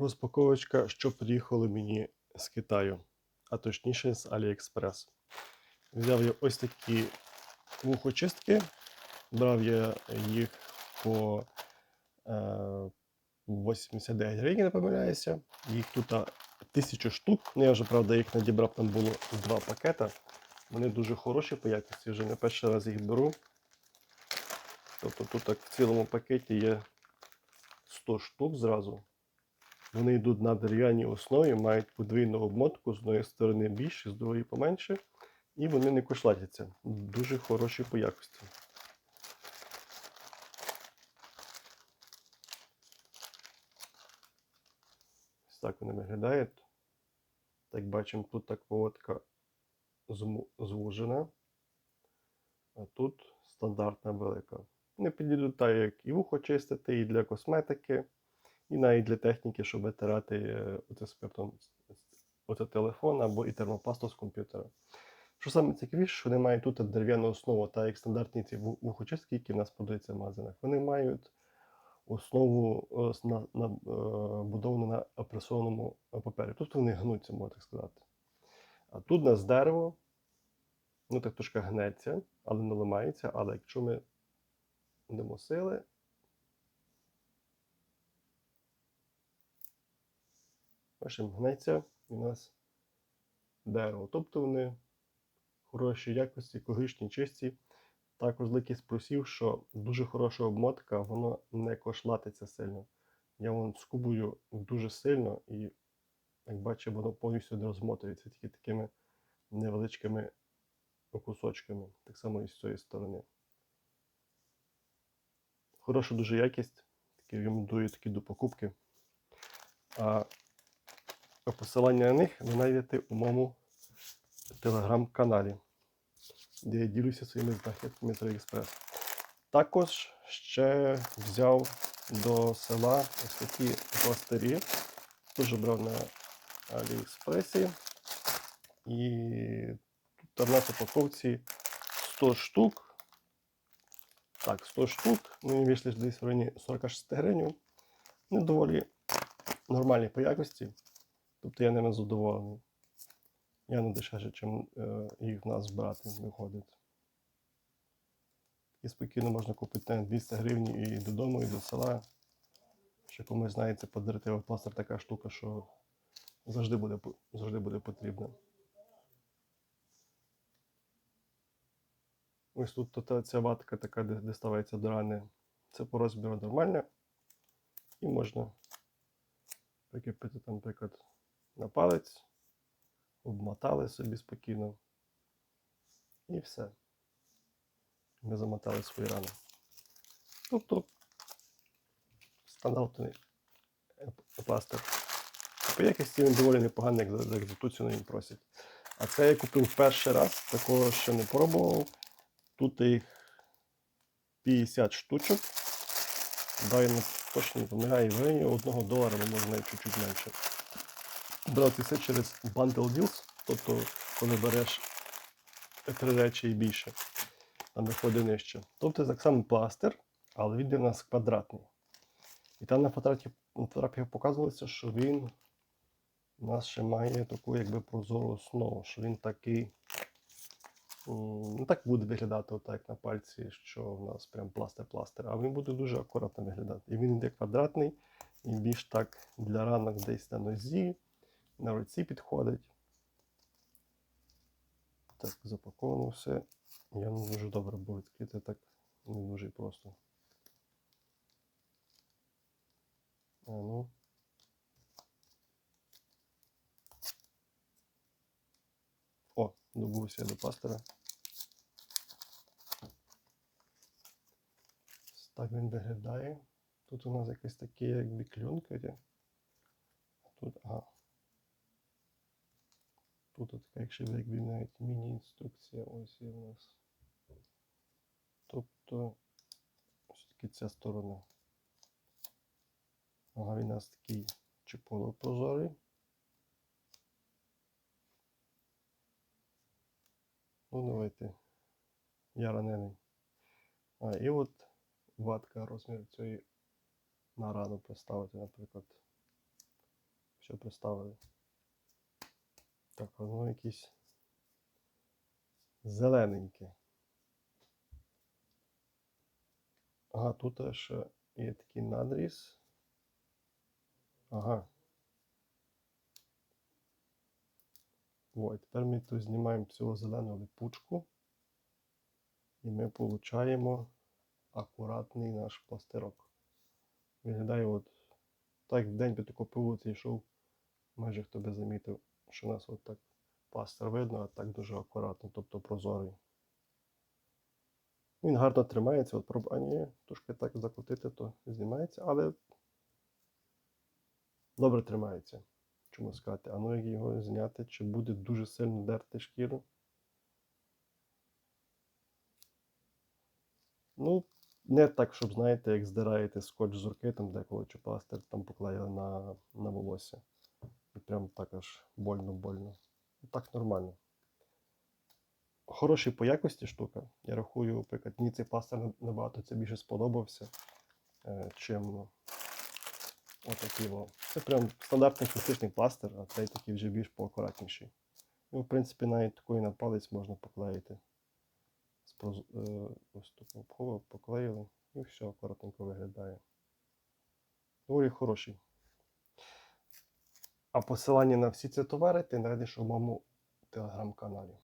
Розпаковочка, що приїхало мені з Китаю, а точніше з AliExpress. Взяв я ось такі вухочистки. Брав я їх по е, 89 гривень, не помиляюся. Їх тут а, тисячу штук. Ну, я вже, правда, їх надібрав, там було два пакета. Вони дуже хороші по якості, вже не перший раз їх беру. Тобто тут так в цілому пакеті є 100 штук зразу. Вони йдуть на дерев'яній основі, мають подвійну обмотку, з одної сторони більше, з другої поменше. І вони не кошлатяться. Дуже хороші по якості. Ось так вони виглядають. Так бачимо, тут так поводка звужена, а тут стандартна велика. Вони підійдуть так, як і вухо чистити, і для косметики, і навіть для техніки, щоб витирати е, оце спиртом оце телефон або і термопасту з комп'ютера. Що саме цікавіше, що вони мають тут дерев'яну основу, так як стандартні ці вухочистки, які в нас продаються в магазинах. Вони мають основу е, на, на, е, будовану на опресованому папері. Тут вони гнуться, можна так сказати. А тут у нас дерево, ну так трошки гнеться, але не ламається. Але якщо ми дамо сили, бачимо, гнеться і у нас дерево. Тобто вони хорошої якості, екологічні, чисті. Також великий спросів, що дуже хороша обмотка, воно не кошлатиться сильно. Я вон скубую дуже сильно і, як бачимо, воно повністю не розмотується тільки такими невеличкими кусочками. Так само і з цієї сторони. Хороша дуже якість. Такі рекомендую такі до покупки. А посилання на них ви знайдете у моєму телеграм-каналі, де я ділюся своїми знахідками з AliExpress. Також ще взяв до села ось такі пластирі. Теж брав на Аліекспресі. І тут в нас упаковці 100 штук. Так, 100 штук. Мені вийшли десь в районі 46 гривень. Ну, доволі нормальні по якості. Тобто я ними задоволений. Я не дешевше, чим е, їх в нас брати виходить. І спокійно можна купити на 200 гривень і додому, і до села. Ще комусь знаєте, подарити пластир така штука, що завжди буде, завжди буде потрібна. Ось тут то ця ватка така, де, де ставиться до рани. Це по розміру нормальна. І можна прикріпити там, наприклад, на палець, обмотали собі спокійно. І все. Ми замотали свої рани. Тобто стандартний е, пластир. По якості він доволі непоганий, як за екзекуцію він просять. А це я купив перший раз, такого ще не пробував. Тут їх 50 штучок. Дай не точно помиляю, в районі 1 долара, навіть чуть-чуть менше. Брав це все через Bundle Deals, тобто коли береш три речі і більше, там виходить нижче. Тобто так само пластир, але він у нас квадратний. І там на фотографії, на фотографіях показувалося, що він у нас ще має таку якби прозору основу, що він такий. Не так буде виглядати отак на пальці, що в нас прям пластир-пластир, а він буде дуже акуратно виглядати. І він йде квадратний, і більш так для ранок десь на нозі, на руці підходить. Так, запаковано все. Я не дуже добре був відкрити так не дуже просто. А ну. О, добувся до пастора. Так він виглядає. Тут у нас якась такі якби клюнка йде. Тут, ага. Тут якщо якби навіть міні-інструкція ось є у нас. Тобто ось таки ця сторона. Ага, він у нас такий чи полупрозорий. Ну, давайте. Я ранений. А, і от ватка розмір цієї на рану поставити, наприклад. що представили. Так, воно якесь зелененьке. Ага, тут ще є такий надріз. Ага. Ой, тепер ми тут знімаємо цю зелену липучку. І ми получаємо акуратний наш пластирок. Виглядає от так в день би по вулиці йшов, майже хто би замітив, що у нас от так пластир видно, а так дуже акуратно, тобто прозорий. Він гарно тримається, от проб... трошки так закрутити, то знімається, але добре тримається. Чому сказати? А ну як його зняти, чи буде дуже сильно дерти шкіру? Ну, не так, щоб, знаєте, як здираєте скотч з руки, там деколи чи пластир там поклеїли на, на волосся. І прям так аж больно-больно. Так нормально. Хороший по якості штука. Я рахую, наприклад, мені цей пластир набагато це більше сподобався, е, чим отакий. Це прям стандартний класичний пластир, а цей такий вже більш поакуратніший. Ну, в принципі, навіть такий на палець можна поклеїти. Е, Ось тут обховав, поклеїли і все акуратненько виглядає. Доволі хороший. А посилання на всі ці товари ти знайдеш у моєму телеграм-каналі.